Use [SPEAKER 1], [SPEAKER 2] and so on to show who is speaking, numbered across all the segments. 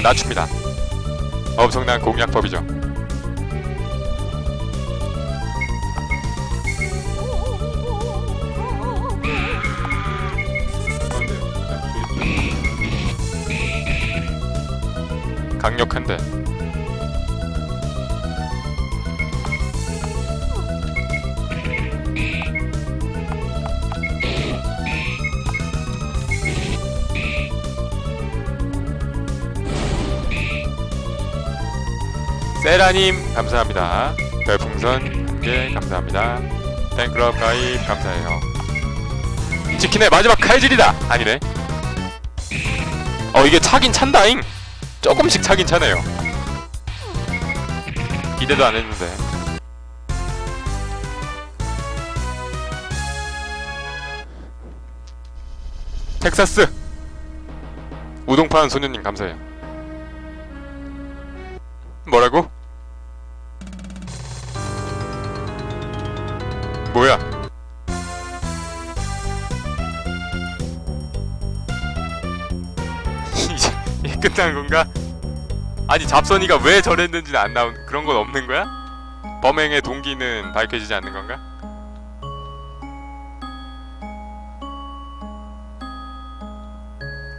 [SPEAKER 1] 공격력을 낮춥니다. 엄청난 공략법이죠. 강력한데 세라님 감사합니다. 별풍선 한개 감사합니다. 팬클럽 가입 감사해요. 치킨의 마지막 칼질이다. 아니네. 어 이게 차긴 찬다잉. 조금씩 차긴 차네요. 기대도 안 했는데. 텍사스 우동판 소녀님 감사해요. 뭐라고? 뭐야? 이제 이게 끝난 건가? 아니 잡선이가 왜 저랬는지는 안 나온 그런 건 없는 거야? 범행의 동기는 밝혀지지 않는 건가?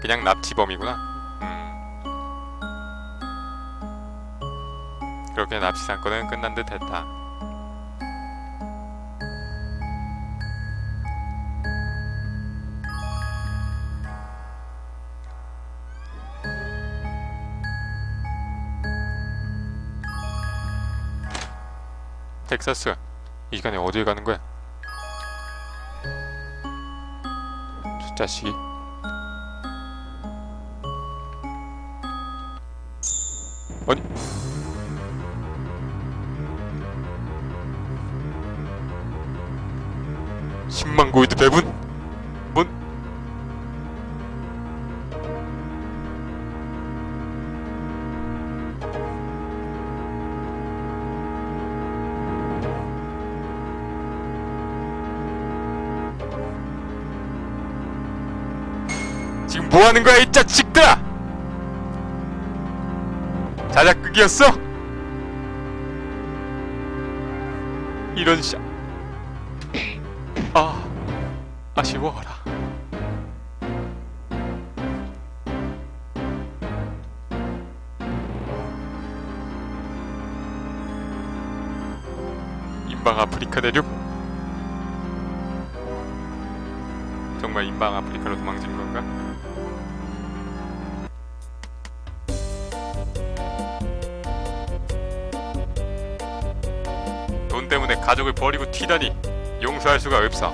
[SPEAKER 1] 그냥 납치범이구나. 그렇게 납치 사건은 끝난 듯 했다. 텍사스, 이 시간에 어딜 가는 거야? 저 자식이. 아니. 뭐 하는 거야 이 자식들아! 자작극이었어? 이런 샤... 아... 아쉬워라 인방 아프리카 대륙? 정말 인방 아프리카로 도망친 건 때문에 가족을 버리고 튀다니 용서할 수가 없어.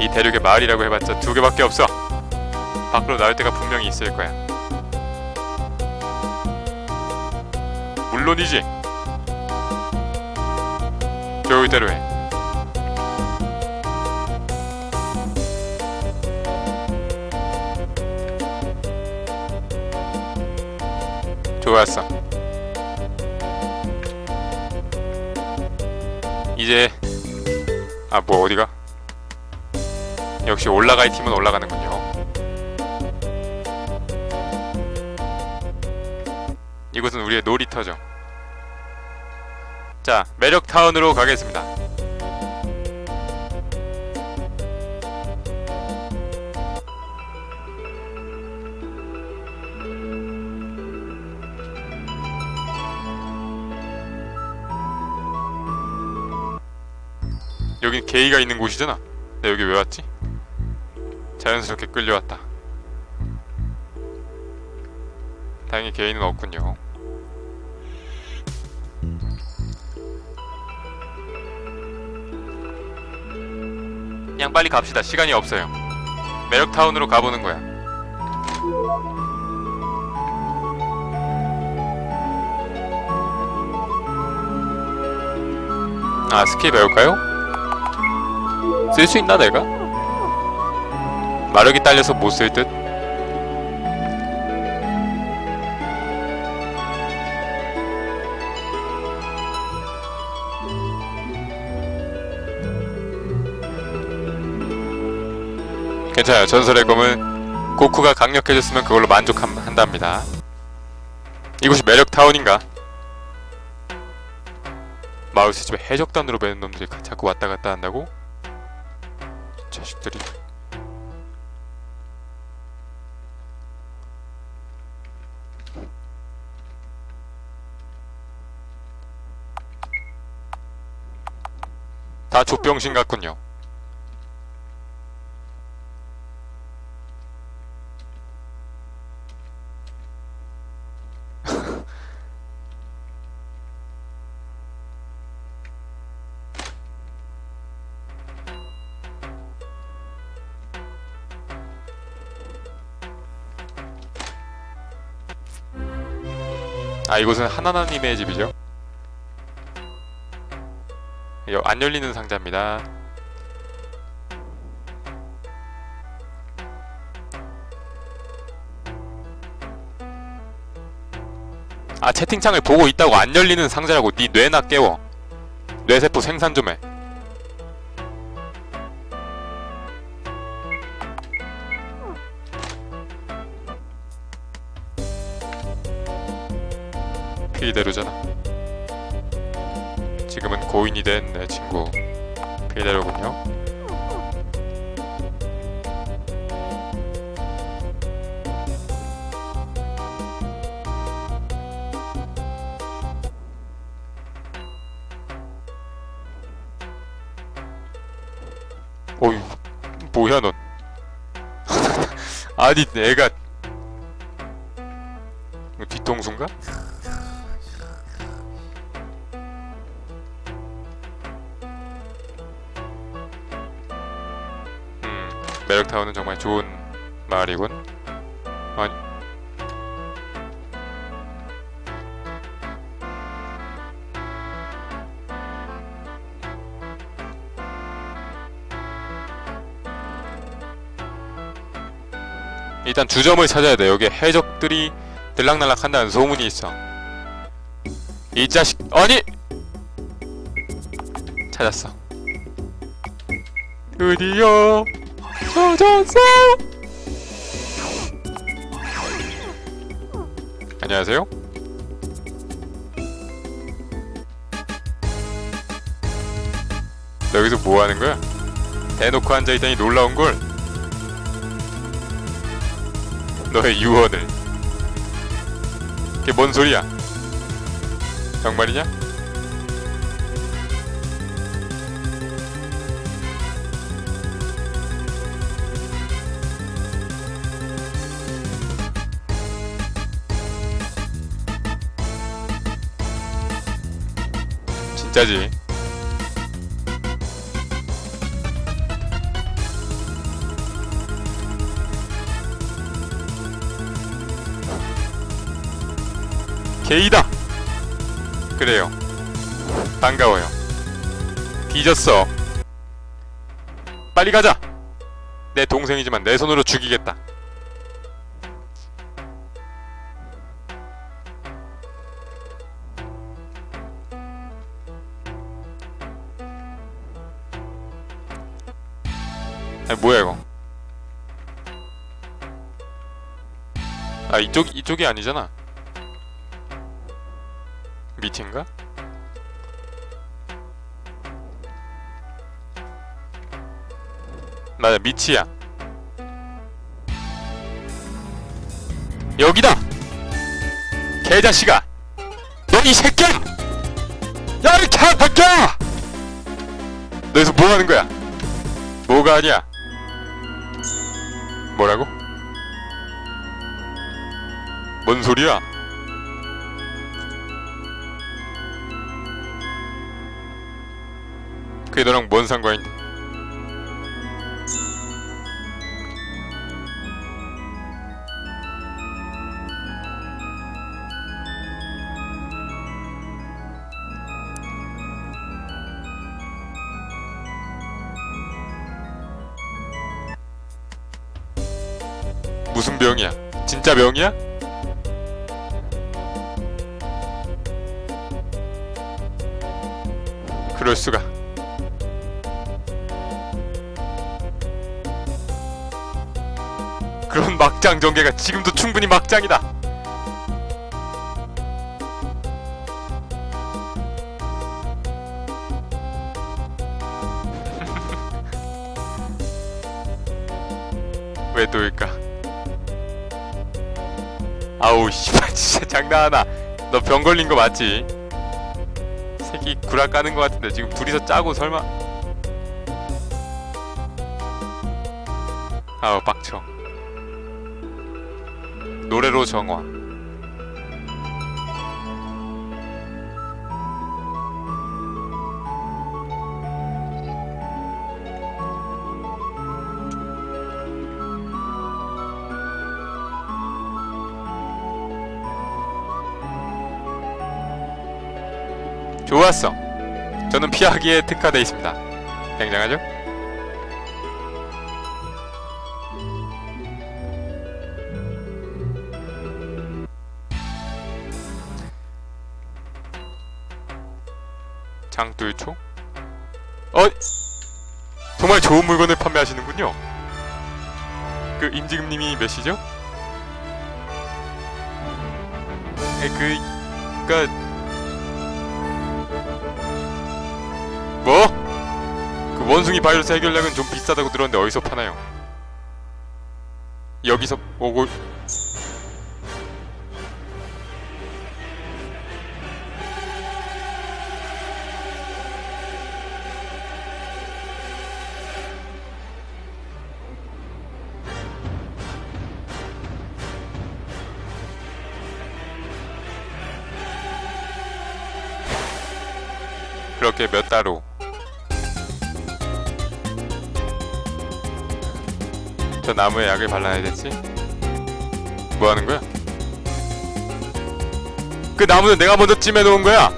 [SPEAKER 1] 이 대륙의 마을이라고 해봤자 두 개밖에 없어. 밖으로 나올 때가 분명히 있을 거야. 물론이지. 좋을 대로 해. 좋았어. 아 뭐 어디가? 역시 올라갈 팀은 올라가는군요. 이곳은 우리의 놀이터죠. 자, 매력 타운으로 가겠습니다. 게이가 있는 곳이잖아. 나 여기 왜 왔지? 자연스럽게 끌려왔다. 다행히 게이는 없군요. 그냥 빨리 갑시다. 시간이 없어요. 매력타운으로 가보는 거야. 아, 스킬 배울까요? 쓸 수 있나 내가? 마력이 딸려서 못 쓸 듯? 괜찮아요 전설의 검은 고쿠가 강력해졌으면 그걸로 만족한답니다. 이곳이 매력타운인가? 마우스 집에 해적단으로 배는 놈들이 자꾸 왔다 갔다 한다고? 자식들이 다 족병신 같군요. 아 이곳은 하나나님의 집이죠. 여- 안 열리는 상자입니다. 아 채팅창을 보고 있다고 안 열리는 상자라고 네 뇌나 깨워. 뇌세포 생산 좀 해. 내 친구 페이데로군요. 어이 뭐야 넌? 아니 내가 뒤통수인가? 매력타운은 정말 좋은 마을이군. 아니. 일단 주점을 찾아야 돼. 여기 해적들이 들락날락 한다는 소문이 있어. 이 자식, 아니! 찾았어. 드디어 찾았어. 안녕하세요. 너 여기서 뭐 하는 거야? 대놓고 앉아 있다니 놀라운 걸. 너의 유언을. 그게 뭔 소리야? 정말이냐? 진짜지. 게이다. 그래요. 반가워요. 뒤졌어. 빨리 가자. 내 동생이지만 내 손으로 죽이겠다. 뭐야 이거? 아 이쪽 이쪽이 아니잖아. 밑인가? 맞아 밑이야. 여기다. 개자식아. 너 이 새끼야. 야이 개새끼야. 너 여기서 뭐 하는 거야? 뭐가 아니야? 뭐라고? 뭔 소리야? 그게 너랑 뭔 상관인데? 무슨 병이야? 진짜 병이야? 그럴 수가. 그런 막장 전개가 지금도 충분히 막장이다. 장난하나? 너 병 걸린 거 맞지? 새끼 구라 까는 거 같은데 지금 둘이서 짜고 설마? 아우 빡쳐. 노래로 정화. 좋았어. 저는 피하기에 특화돼 있습니다. 굉장하죠? 장돌초? 어? 정말 좋은 물건을 판매하시는군요. 그 임지금님이 몇이죠? 에, 그, 그니까 그 원숭이 바이러스 해결약은 좀 비싸다고 들었는데 어디서 파나요? 여기서 오고 그렇게 몇 달 후. 저 나무에 약을 발라야 됐지? 뭐 하는 거야? 그 나무는 내가 먼저 찜해 놓은 거야!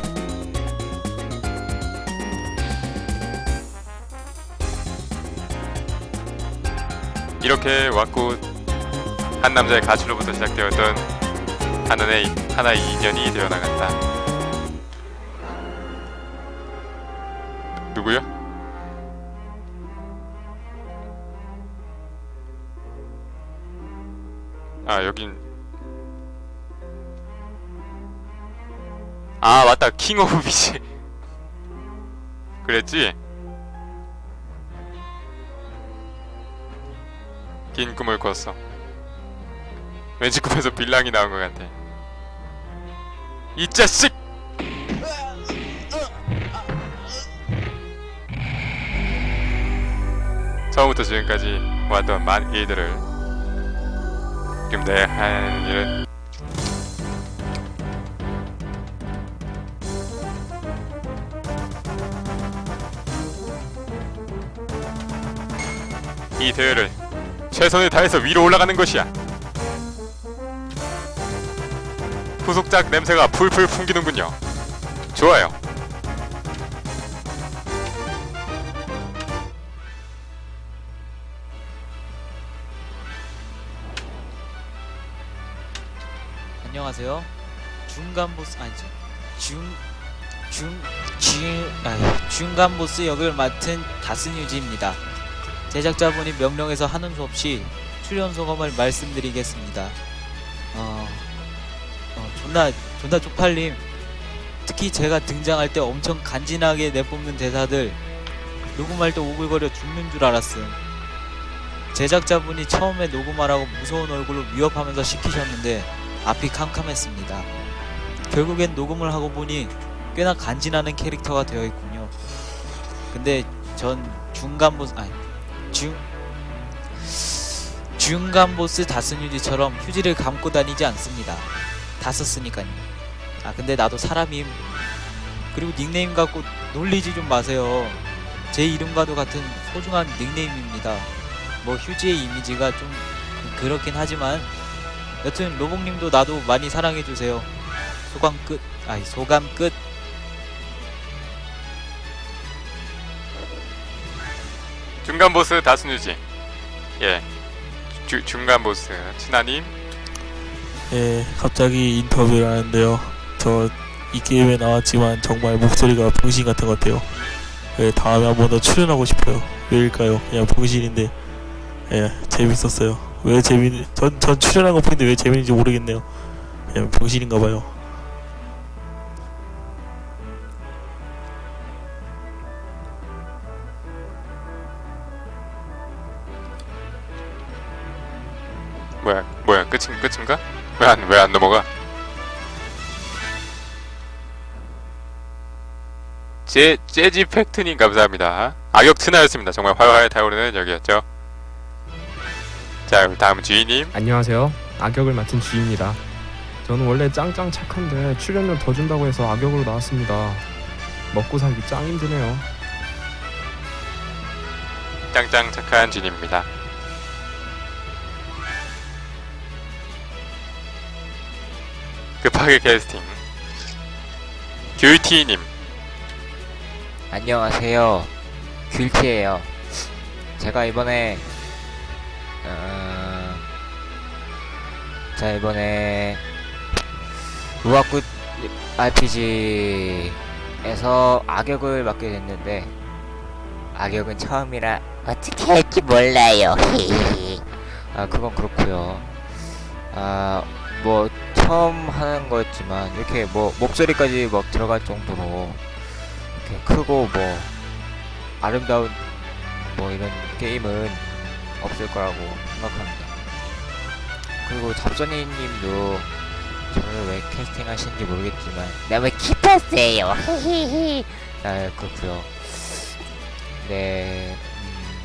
[SPEAKER 1] 이렇게 왔고 한 남자의 가출로부터 시작되었던 하나의 하나의 인연이 되어 나간다. 누구야? 아 여긴. 아 맞다. 킹 오브 비치 그랬지? 긴 꿈을 꿨어. 왠지 꿈에서 빌랑이 나온 것 같아. 이 자식! 처음부터 지금까지 왔던 많은 일들을 지금 내 하는 일은 이 대회를 최선을 다해서 위로 올라가는 것이야. 후속작 냄새가 풀풀 풍기는군요. 좋아요.
[SPEAKER 2] 안녕하세요. 중간 보스 아니죠. 중 중 중 아 중간 보스 역을 맡은 다스뉴지입니다. 제작자분이 명령해서 하는 수 없이 출연 소감을 말씀드리겠습니다. 어, 어 존나 존나 쪽팔림. 특히 제가 등장할 때 엄청 간지나게 내뿜는 대사들 녹음할 때 오글거려 죽는 줄 알았음. 제작자분이 처음에 녹음하라고 무서운 얼굴로 위협하면서 시키셨는데 앞이 캄캄했습니다. 결국엔 녹음을 하고 보니 꽤나 간지나는 캐릭터가 되어 있군요. 근데 전 중간 보스 아니 중 중간 보스 다스뉴지처럼 휴지를 감고 다니지 않습니다. 다 썼으니까요. 아 근데 나도 사람임. 그리고 닉네임 갖고 놀리지 좀 마세요. 제 이름과도 같은 소중한 닉네임입니다. 뭐 휴지의 이미지가 좀 그- 그렇긴 하지만 여튼 로봉님도 나도 많이 사랑해주세요. 소감 끝. 아니 소감 끝.
[SPEAKER 1] 중간 보스 다스뉴지. 예. 주, 중간 보스 친아님.
[SPEAKER 3] 예, 갑자기 인터뷰를 하는데요. 저 이 게임에 나왔지만 정말 목소리가 병신 같은 것 같아요. 예, 다음에 한 번 더 출연하고 싶어요. 왜일까요? 그냥 병신인데, 예, 재밌었어요. 왜 재민 전, 전 출연한 거 보는데 왜 재민인지 모르겠네요 그냥 병신인가 봐요
[SPEAKER 1] 뭐야 뭐야 끝인 끝인가? 왜 안 왜 안 넘어가? 제 재지 팩트님 감사합니다. 악역 트나였습니다. 정말 활활 타오르는 역이었죠. 자 그럼 다음 주인님
[SPEAKER 4] 안녕하세요. 악역을 맡은 주입니다. 저는 원래 짱짱 착한데 출연료 더 준다고 해서 악역으로 나왔습니다. 먹고 살기 짱 힘드네요.
[SPEAKER 1] 짱짱 착한 주인입니다. 급하게 캐스팅 귤티님
[SPEAKER 5] 안녕하세요. 귤티예요. 제가 이번에 어... 자 이번에 우악굿 RPG에서 악역을 맡게 됐는데 악역은 처음이라 어떻게 할지 몰라요. 아 그건 그렇고요. 아 뭐 처음 하는 거였지만 이렇게 뭐 목소리까지 막 들어갈 정도로 이렇게 크고 뭐 아름다운 뭐 이런 게임은 없을 거라고 생각합니다. 그리고 잡선이님도 저를 왜 캐스팅 하시는지 모르겠지만 너무 깊었어요. 아 그렇고요. 네, 음,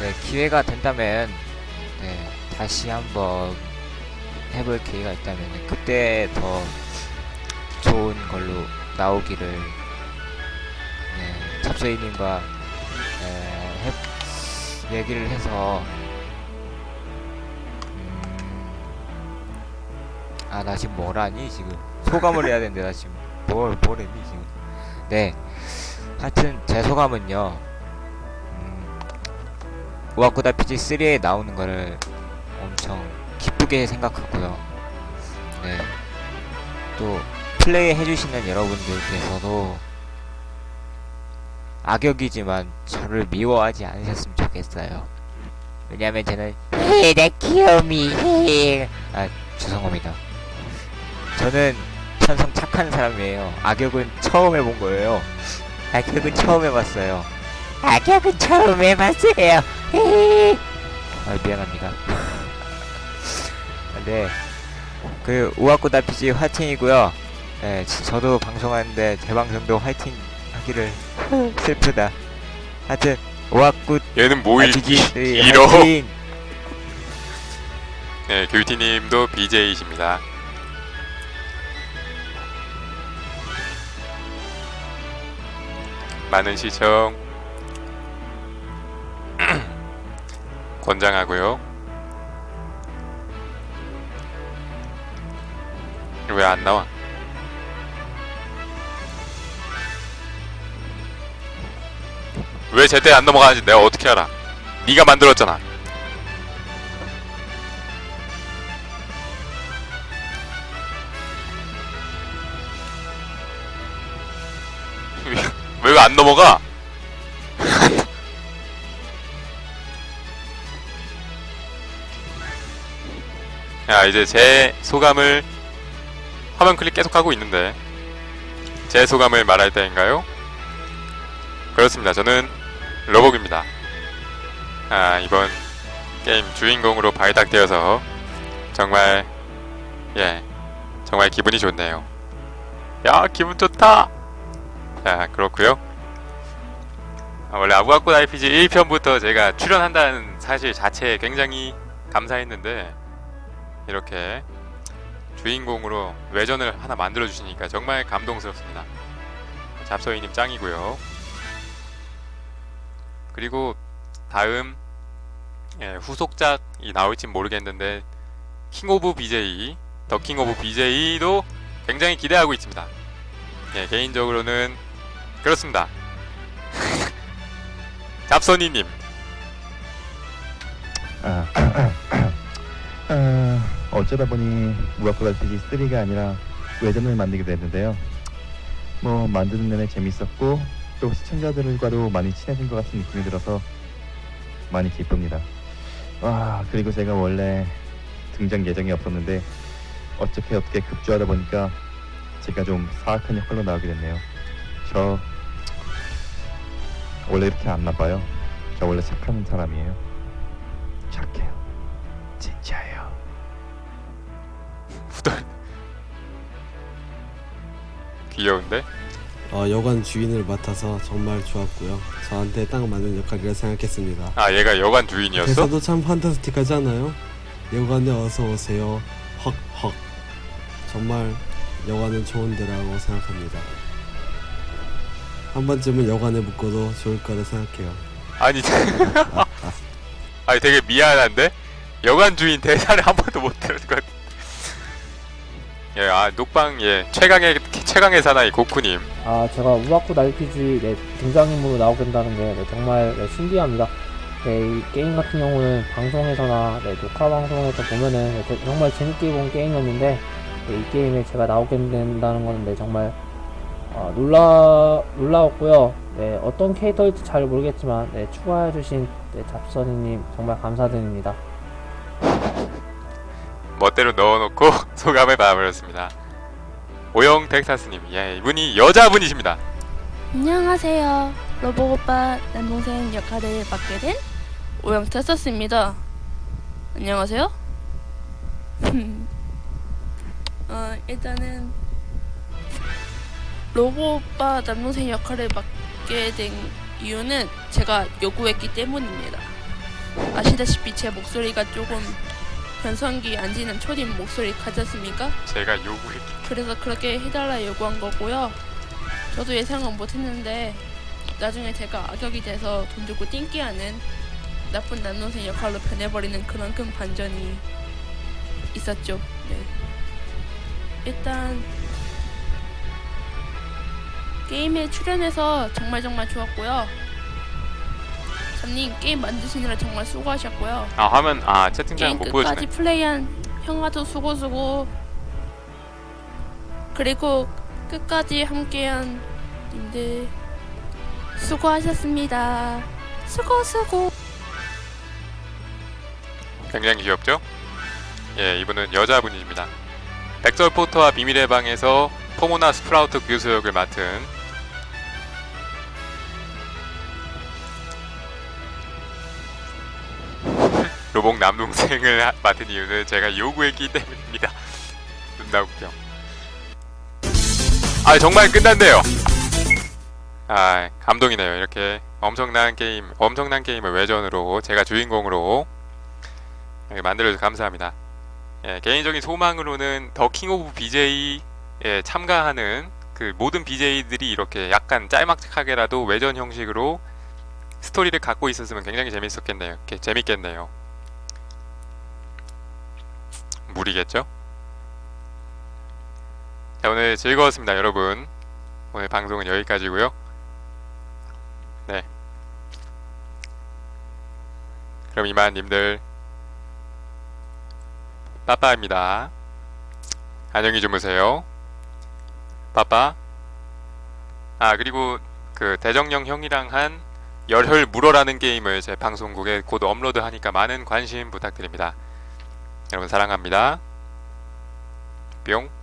[SPEAKER 5] 네 기회가 된다면 네 다시 한번 해볼 기회가 있다면 그때 더 좋은 걸로 나오기를 네, 잡서이님과 네, 해, 얘기를 해서 아 나 지금 뭐라니 지금 소감을 해야 되는데 나 지금 뭘 뭐랬니 지금 네 하여튼 제 소감은요 음, 우아쿠다 PG3에 나오는 거를 엄청 기쁘게 생각하고요 네 또 플레이 해주시는 여러분들께서도 악역이지만 저를 미워하지 않으셨으면 좋겠어요. 왜냐면 저는 헤나 귀요미 헤. 아 죄송합니다. 저는 천성 착한 사람이에요. 악역은 처음 해본 거예요. 악역은 처음 해봤어요. 악역은 처음 해봤어요. 헤. 아 미안합니다. 네. 그 우아쿠 다피지 화이팅이고요. 네, 지- 저도 방송하는데 제 방송도 화이팅 하기를 슬프다. 하여튼 우아쿠
[SPEAKER 1] 얘는
[SPEAKER 5] 다피지
[SPEAKER 1] 이러. 네 귤티님도 BJ이십니다. 많은 시청 권장하고요. 왜 안 나와? 왜 제때 안 넘어가는지 내가 어떻게 알아? 네가 만들었잖아. 왜 안 넘어가? 자 이제 제 소감을 화면 클릭 계속 하고 있는데 제 소감을 말할 때인가요? 그렇습니다. 저는 러복입니다. 아 이번 게임 주인공으로 발탁되어서 정말 예 정말 기분이 좋네요. 야 기분 좋다. 자 그렇고요. 아, 원래 아부아꽃 RPG 1편부터 제가 출연한다는 사실 자체에 굉장히 감사했는데 이렇게 주인공으로 외전을 하나 만들어 주시니까 정말 감동스럽습니다. 잡서이님 짱이고요. 그리고 다음 예, 후속작이 나올진 모르겠는데 킹 오브 BJ 더킹 오브 BJ도 굉장히 기대하고 있습니다. 예, 개인적으로는 그렇습니다. 잡선이님
[SPEAKER 6] 아, 아, 어쩌다 보니 무학고 RPG 3가 아니라 외전을 만들게 됐는데요. 뭐 만드는 내내 재밌었고 또 시청자들과도 많이 친해진 것 같은 느낌이 들어서 많이 기쁩니다. 아 그리고 제가 원래 등장 예정이 없었는데 어떻게 어떻게 급조하다 보니까 제가 좀 사악한 역할로 나오게 됐네요. 저 원래 이렇게 안 나빠요. 저 원래 착한 사람이에요. 착해요. 진짜예요.
[SPEAKER 1] 후덜. 귀여운데?
[SPEAKER 7] 어, 여관 주인을 맡아서 정말 좋았고요. 저한테 딱 맞는 역할이라 생각했습니다.
[SPEAKER 1] 아 얘가 여관 주인이었어?
[SPEAKER 7] 대사도 참 판타스틱하지 않아요? 여관에 어서 오세요. 헉 헉. 정말 여관은 좋은 데라고 생각합니다. 한 번쯤은 여관에 묵고도 좋을 거라 생각해요.
[SPEAKER 1] 아니 아니 되게 미안한데 여관 주인 대사를 한 번도 못 들은 것 같아. 예, 아 녹방 예 최강의 최강의 사나이 고쿠님.
[SPEAKER 8] 아, 제가 우아쿠 RPG 네, 등장인물로 나오게 된다는 게 네, 정말 네, 신기합니다. 네, 이 게임 같은 경우는 방송에서나 네, 녹화 방송에서 보면은 네, 되- 정말 재밌게 본 게임이었는데 네, 이 게임에 제가 나오게 된다는 거는 네, 정말 어, 놀라 놀라웠고요. 네, 어떤 캐릭터일지 잘 모르겠지만 네, 추가해주신 네, 잡선이님 정말 감사드립니다.
[SPEAKER 1] 멋대로 넣어놓고 소감을 말해버렸습니다. 오영 텍사스님, 예, 이분이 여자분이십니다.
[SPEAKER 9] 안녕하세요. 로봇 오빠 남동생 역할을 맡게 된 오영 테서스입니다. 안녕하세요. 어, 일단은 로봇 오빠 남동생 역할을 맡게 된 이유는 제가 요구했기 때문입니다. 아시다시피 제 목소리가 조금 변성기 안 지는 초딩 목소리 같지 않습니까?
[SPEAKER 1] 제가 요구했기
[SPEAKER 9] 그래서 그렇게 해달라 요구한 거고요. 저도 예상은 못했는데 나중에 제가 악역이 돼서 돈 주고 띵기하는 나쁜 남동생 역할로 변해버리는 그런 큰 반전이 있었죠. 네. 일단 게임에 출연해서 정말 정말 좋았고요. 잡님 게임 만드시느라 정말 수고하셨고요.
[SPEAKER 1] 아 화면 아 채팅창
[SPEAKER 9] 게임
[SPEAKER 1] 못
[SPEAKER 9] 끝까지
[SPEAKER 1] 보여주네.
[SPEAKER 9] 플레이한 형아도 수고 수고 그리고 끝까지 함께한 님들 수고하셨습니다 수고 수고
[SPEAKER 1] 굉장히 귀엽죠? 예, 이분은 여자분이십니다. 백설 포터와 비밀의 방에서 포모나 스프라우트 교수 역을 맡은 로봉 남동생을 하- 맡은 이유는 제가 요구했기 때문입니다. 존나 웃겨. 아 정말 끝났네요. 아 감동이네요. 이렇게 엄청난 게임, 엄청난 게임을 외전으로 제가 주인공으로 만들어줘서 감사합니다. 예, 개인적인 소망으로는 더 킹 오브 BJ에 참가하는 그 모든 BJ들이 이렇게 약간 짤막하게라도 외전 형식으로 스토리를 갖고 있었으면 굉장히 재밌었겠네요. 재밌겠네요. 무리겠죠? 자, 오늘 즐거웠습니다, 여러분. 오늘 방송은 여기까지고요. 네. 그럼 이만 님들 빠빠입니다. 안녕히 주무세요. 빠빠. 아 그리고 그 대정령 형이랑 한 열혈 물어라는 게임을 제 방송국에 곧 업로드하니까 많은 관심 부탁드립니다. 여러분 사랑합니다. 뿅.